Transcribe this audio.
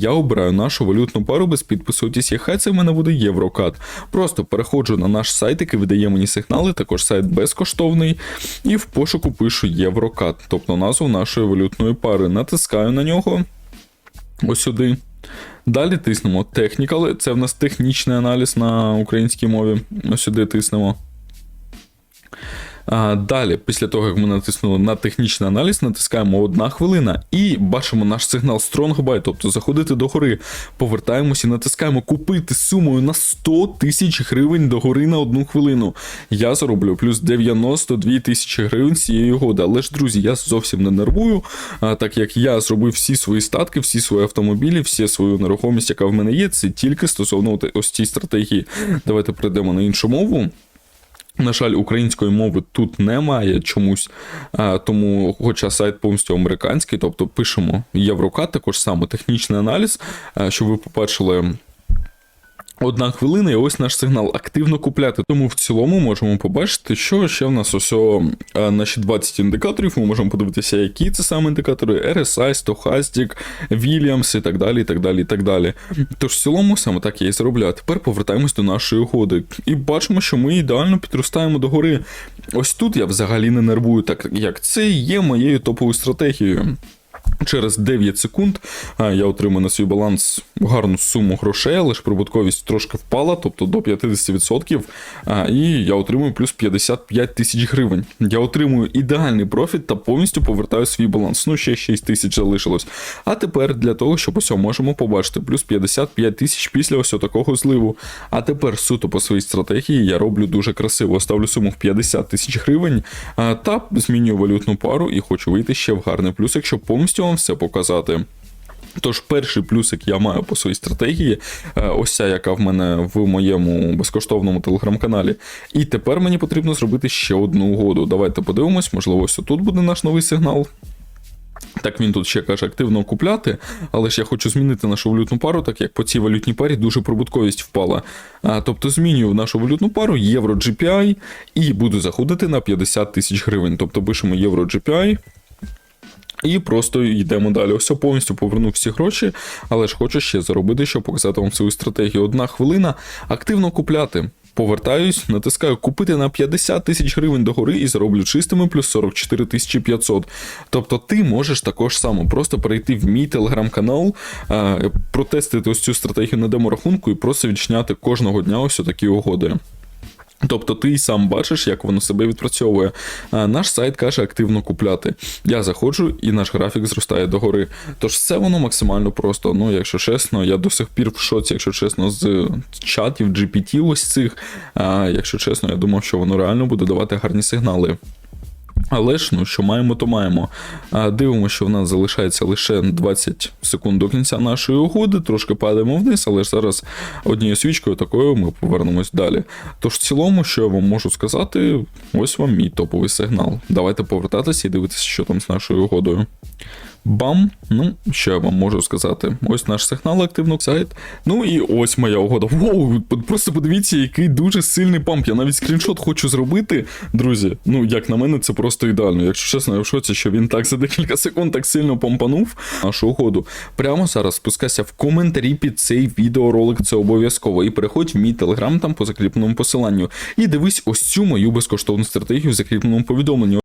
я обираю нашу валютну пару без підпису OTC. Хай це в мене буде Єврокат. Просто переходжу на наш сайт, який видає мені сигнали, також сайт безкоштовний, і в пошуку пишу Єврокат, тобто назву нашої валютної пари. Натискаю на нього ось сюди. Далі тиснемо Technical, це в нас технічний аналіз на українській мові. Ось сюди тиснемо. Далі, після того, як ми натиснули на технічний аналіз, натискаємо одна хвилина і бачимо наш сигнал Strong тобто заходити до гори, повертаємося і натискаємо купити сумою на 100 тисяч гривень до гори на одну хвилину. Я зароблю плюс 92 тисячі гривень цієї угоди. Але ж, друзі, я зовсім не нервую, так як я зробив всі свої статки, всі свої автомобілі, всі свою нерухомість, яка в мене є, це тільки стосовно ось цієї стратегії. Давайте перейдемо на іншу мову. На жаль, української мови тут немає чомусь, тому, хоча сайт повністю американський, тобто пишемо Єврокат, також саме технічний аналіз, щоб ви побачили. Одна хвилина, і ось наш сигнал активно купляти. Тому в цілому можемо побачити, що ще в нас ось е, наші 20 індикаторів. Ми можемо подивитися, які це саме індикатори: RSI, Stochastic, Williams і так далі. і так далі, і так далі. Тож в цілому саме так я і зроблю. Тепер повертаємось до нашої угоди. І бачимо, що ми ідеально підростаємо до гори. Ось тут я взагалі не нервую, так як це є моєю топовою стратегією. Через 9 секунд я отримаю на свій баланс гарну суму грошей, але ж прибутковість трошки впала, тобто до 50%, і я отримую плюс 55 тисяч гривень. Я отримую ідеальний профіт та повністю повертаю свій баланс. Ну, ще 6 тисяч залишилось. А тепер для того, щоб ось можемо побачити плюс 55 тисяч після ось такого зливу. А тепер суто по своїй стратегії я роблю дуже красиво. Ставлю суму в 50 тисяч гривень та змінюю валютну пару і хочу вийти ще в гарний плюс, якщо повністю вам все показати. Тож, перший плюсик я маю по своїй стратегії, е, ось ця, яка в мене в моєму безкоштовному телеграм-каналі. І тепер мені потрібно зробити ще одну угоду. Давайте подивимось, можливо, ось тут буде наш новий сигнал. Так він тут ще каже активно купляти, але ж я хочу змінити нашу валютну пару, так як по цій валютній парі дуже прибутковість впала. А, тобто змінюю нашу валютну пару євро GPI і буду заходити на 50 тисяч гривень. Тобто пишемо євро GPI. І просто йдемо далі. Ось повністю повернув всі гроші, але ж хочу ще заробити, щоб показати вам свою стратегію. Одна хвилина активно купляти. Повертаюсь, натискаю купити на 50 тисяч гривень догори і зароблю чистими плюс 44 тисячі 500. Тобто ти можеш також само просто перейти в мій телеграм-канал, е, протестити ось цю стратегію на деморахунку і просто відчиняти кожного дня ось такі угоди. Тобто ти сам бачиш, як воно себе відпрацьовує. Наш сайт каже активно купляти. Я заходжу, і наш графік зростає догори. Тож це воно максимально просто. Ну, якщо чесно, я до сих пір в шоці, якщо чесно, з чатів GPT ось цих. А, якщо чесно, я думав, що воно реально буде давати гарні сигнали. Але ж, ну, що маємо, то маємо. Дивимося, що в нас залишається лише 20 секунд до кінця нашої угоди, трошки падаємо вниз, але ж зараз однією свічкою такою ми повернемось далі. Тож, в цілому, що я вам можу сказати, ось вам мій топовий сигнал. Давайте повертатися і дивитися, що там з нашою угодою. Бам! Ну, що я вам можу сказати? Ось наш сигнал активно сайт. Ну і ось моя угода. Воу, просто подивіться, який дуже сильний памп. Я навіть скріншот хочу зробити. Друзі, ну як на мене, це просто ідеально. Якщо чесно, я в шоці, що він так за декілька секунд так сильно помпанув нашу угоду. Прямо зараз спускайся в коментарі під цей відеоролик, це обов'язково. І переходь в мій телеграм там по закріпленому посиланню. І дивись ось цю мою безкоштовну стратегію в закріпленому повідомленні.